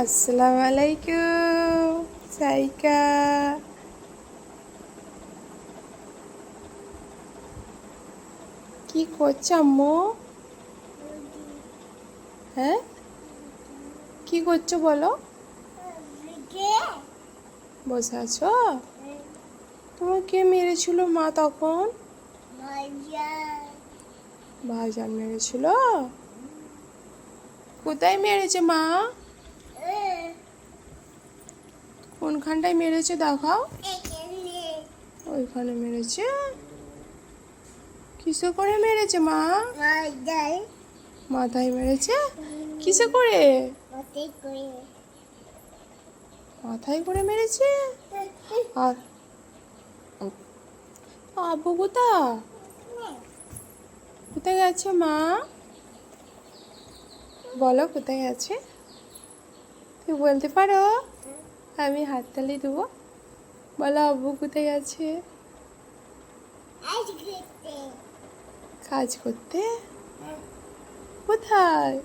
আসসালামু আলাইকুম সাইকা কি করছ, আম্মু? হ্যাঁ? কি করছ বলো? বসে আছো? তোমার কে মেরেছিল মা তখন? ভাইজান মেরেছিল? কোথায় মেরেছে মা? কোনখানটায় মেরেছে দেখাও। ওইখানে মেরেছে। কিসে করে মেরেছে মা? মাথায় মেরেছে? কিসে করে? মাথায় করে মেরেছে? আর আবু কোথা কোথায়? গেছে মা? বলো কোথায় গেছে? তুই বলতে পারো? আমি হাততালি দেবো। বলো আব্বু কোথায় গেছে? কাজ করতে। কোথায়?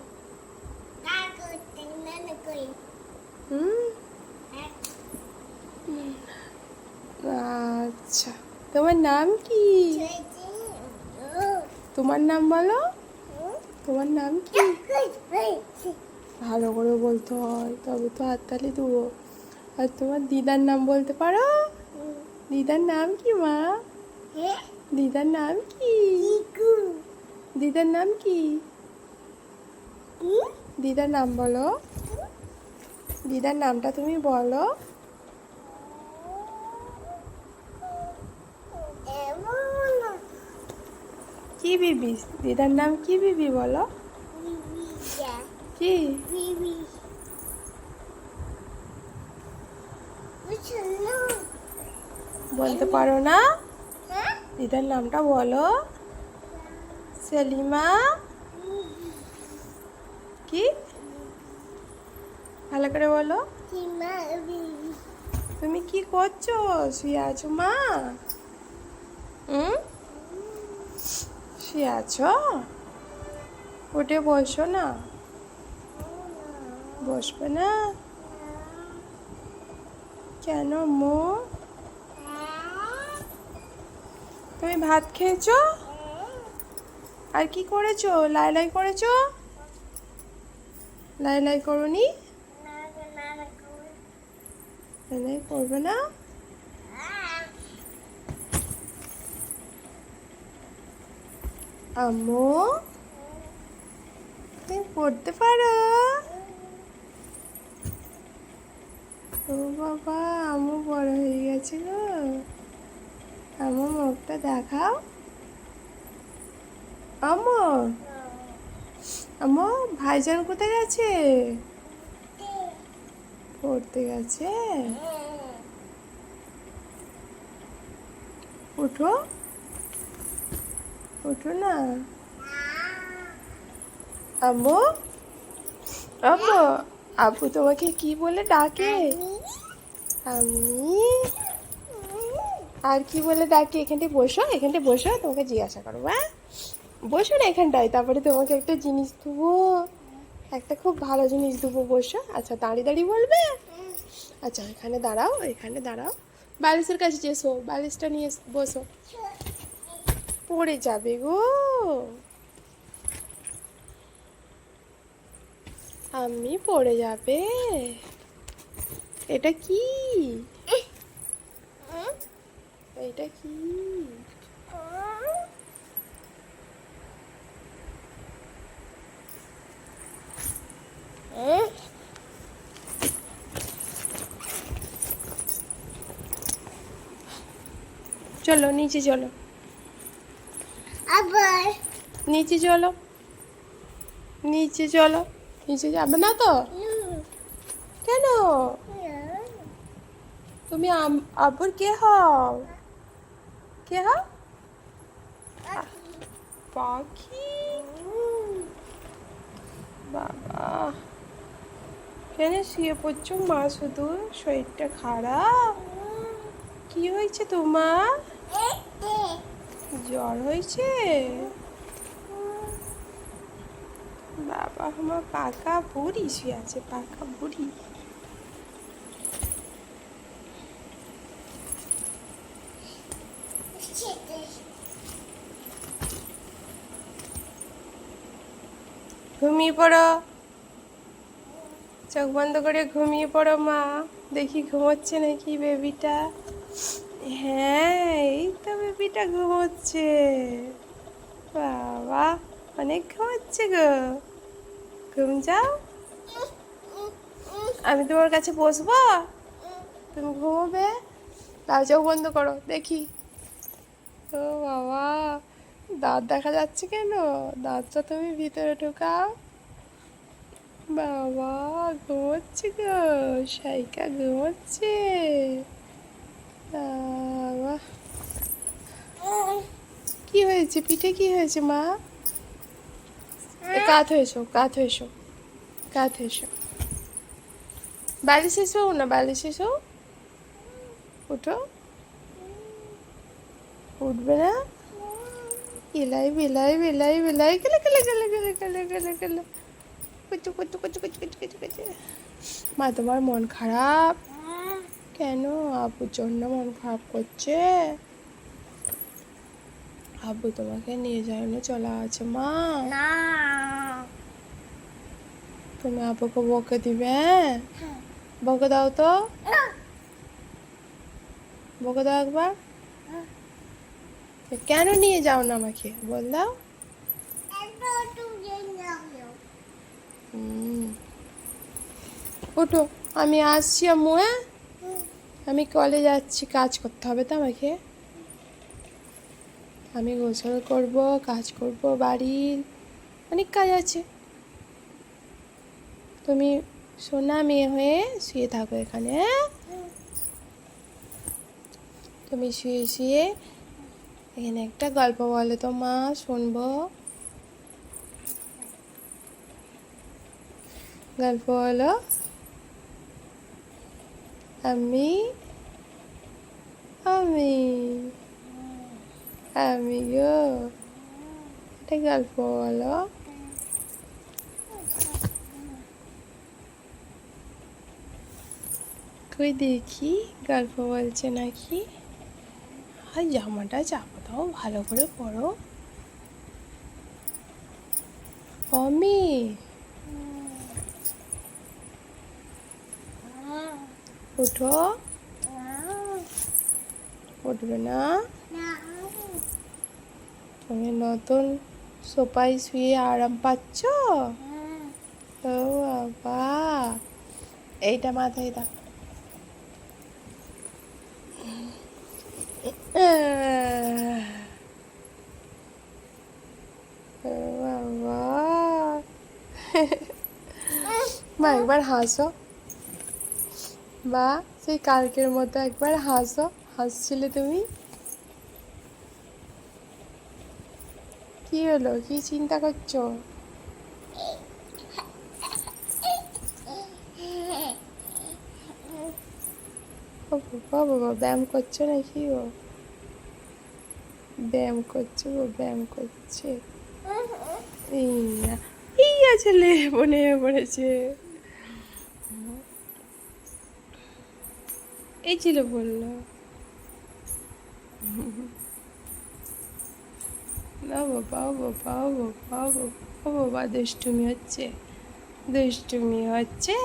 হুম? আচ্ছা তোমার নাম কি? তোমার নাম বলো? তোমার নাম কি? ভালো করে বলতে হয় তবে তো হাততালি দেবো। আর তোমার দিদার নাম বলতে পারো? দিদার নাম কি মা? দিদার নাম কি? দিদার নাম কি? দিদার নাম বলো। দিদার নামটা তুমি বলো। কি বিবি? দিদার নাম কি বিবি বলো? কি? বলতে পারো না? দিদার নামটা বলো। সেলিমা? কি? ভালো করে বলো। তুমি কি করছ? শুয়ে আছো মা? হুম শুয়ে আছো? উঠে বসো না। বসবে না? কেন, মো? তুমি ভাত খেয়েছো? আর কি করেছ? লাই লাই করেছ? লাই লাই করনি? লাই করবে না? আম্মু? তুমি পড়তে পারো। ও বাবা, আম্মু বড় হয়ে গেছে গো। আম্মু, মুখটা দেখাও। আম্মু আম্মু, ভাইজান কোথায় গেছে? পড়তে গেছে? উঠো। উঠো না। আম্মু আম্মু। আব্বু তোমাকে কি বলে ডাকে? আমি? আর কি বলে ডাকে? এখানটায় বসো এখানটায় বসো, তোমাকে জিজ্ঞাসা করব হ্যাঁ? বসো না এখানটায়, তারপরে তোমাকে একটা জিনিস দেবো। একটা খুব ভালো জিনিস দেবো, বসো। আচ্ছা দাঁড়িয়ে দাঁড়িয়ে বলবে? আচ্ছা এখানে দাঁড়াও এখানে দাঁড়াও। বালিশের কাছে যেসো, বালিশটা নিয়ে বসো। পড়ে যাবে গো। আমি পড়ে যাবে। এটা কি? এটা কি? চলো নিচে চলো। আবার। নিচে চলো। নিচে চলো। নিচে যাবে না তো? কেন? তুমি আব্বুর কে হও? কে হও? পাখি? বাবা। কেন শুয়ে পড়ছো মা, শুধু শরীরটা খারাপ? কি হয়েছে তোমার? জ্বর হয়েছে? বাবা, আমার পাকা বুড়ি শুয়ে আছে, পাকা বুড়ি। ঘুমিয়ে পড়ো। চোখ বন্ধ করে ঘুমিয়ে পড়ো, মা। দেখি ঘুমোচ্ছে নাকি বেবিটা? হ্যাঁ এই তো বেবিটা ঘুমোচ্ছে। বাবা। অনেক ঘুমোচ্ছে গো। ঘুম যাও আমি তোমার কাছে বসবো? তুমি ঘুমোবে? চোখ বন্ধ করো, দেখি। ও বাবা, দাঁত দেখা যাচ্ছে কেন? দাঁতটা তুমি ভিতরে ঢোকাও। বাবা, ঘুমোচ্ছে গো, সাইকা ঘুমোচ্ছে। বাবা। কি হয়েছে? পিঠে কি হয়েছে মা? কাত হয়েছো কাত হয়েছো কাত হয়েছো। বালিশ এসো না বালিশ এসো। উঠো। উঠবে না? ইলাই বিলাই বিলাই বিলাই গেলে গেলে গেলে গেলে গেলে গেলে গেলে কুচু কুচু কুচু কুচু কুচু কুচু কুচু। মা তোমার মন খারাপ? কেন? আবুর জন্য মন খারাপ করছে? আবু তোমাকে নিয়ে যাওয়ানো চলা আছে মা। না। তুমি আবুকে বকে দিবে হ্যাঁ? বকে দাও তো। বকে দাও একবার। কেন নিয়ে যাও না আমাকে? বল দাও। ওঠো আমি আসছি আম্মু হ্যাঁ? আমি কলে যাচ্ছি কাজ করতে হবে তো আমাকে। আমি গোসল করব কাজ করব বাড়ির অনেক কাজ আছে। তুমি সোনা মেয়ে হয়ে শুয়ে থাকো এখানে। তুমি শুয়ে শুয়ে এখানে একটা গল্প বলো তো মা, শুনব। গল্প বলো। আমি আমি আমি গো। একটা গল্প বলো। কই দেখি, গল্প বলছে নাকি? আর জামাটা চাপা দাও ভালো করে পড়ো আমি উঠো। উঠবে না? তুমি নতুন সোফায় শুয়ে আরাম পাচ্ছ? ও বাবা! এইটা মাথায় দাও। বাবা একবার হাসো। মা, সেই কালকের মতো একবার হাসো। হাসছিলে তুমি? কি হলো? কি চিন্তা করছ? বাবা বাবা ব্যায়াম করছ নাকি ও? ব্যায়াম করছে ও, ব্যায়াম করছে। এই আছে লে বনে পড়েছে এই ছিল বলল। বাবা বাবা বাবা বাবা বাবা, দুষ্টুমি হচ্ছে দুষ্টুমি হচ্ছে।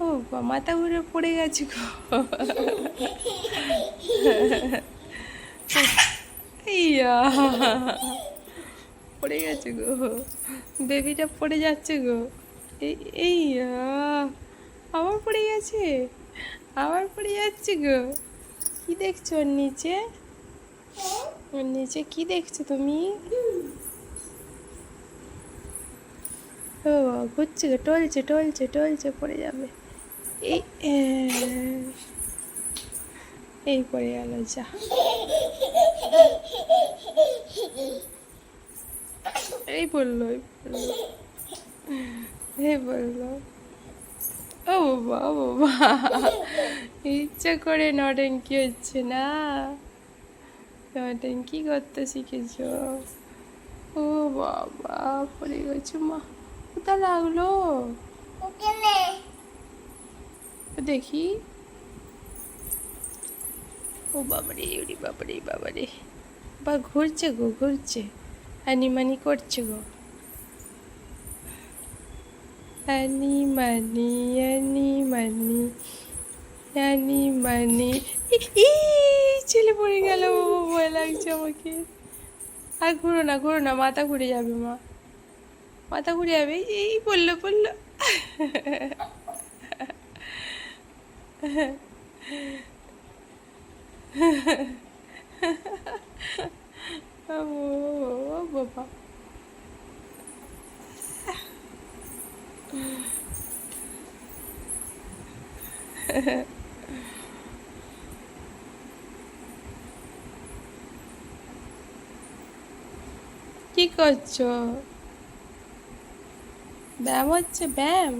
ও মাথা ঘুরে পড়ে গেছে গো। ইয়া, পড়ে গেছে গো। বেবিটা পড়ে যাচ্ছে গো। এই আবার পড়ে গেছে? আবার পড়ে যাচ্ছে গো। কি দেখছ ওর নিচে? ওর নিচে কি দেখছ তুমি? ও, ঘুরছে গো, টলছে টলছে টলছে, পড়ে যাবে। এই এই পড়ে গেল যা। এই বলল এই বলল। এই বলল। ও বাবা ও বাবা। ইচ্ছা করে নটঙ্কি হচ্ছে না। নটঙ্কি করতে শিখেছ? ও বাবা, পড়ে গেছে মা। কোথা লাগল? ওখানে দেখি। ও বাবারে, ওরে বাবারে বাবারে। বা ঘুরছে গো, ঘুরছে। অ্যানিমানি করছে গো। অ্যানিমানি অ্যানিমানি অ্যানিমানি ছেলে পড়ে গেল, ভয় লাগছে আমাকে। আর ঘুরো না ঘুরো না, মাথা ঘুরে যাবে মা। মাথা ঘুরে যাবে, এই- পড়ল ও কি করছ? ব্যায়াম হচ্ছে? ব্যায়াম?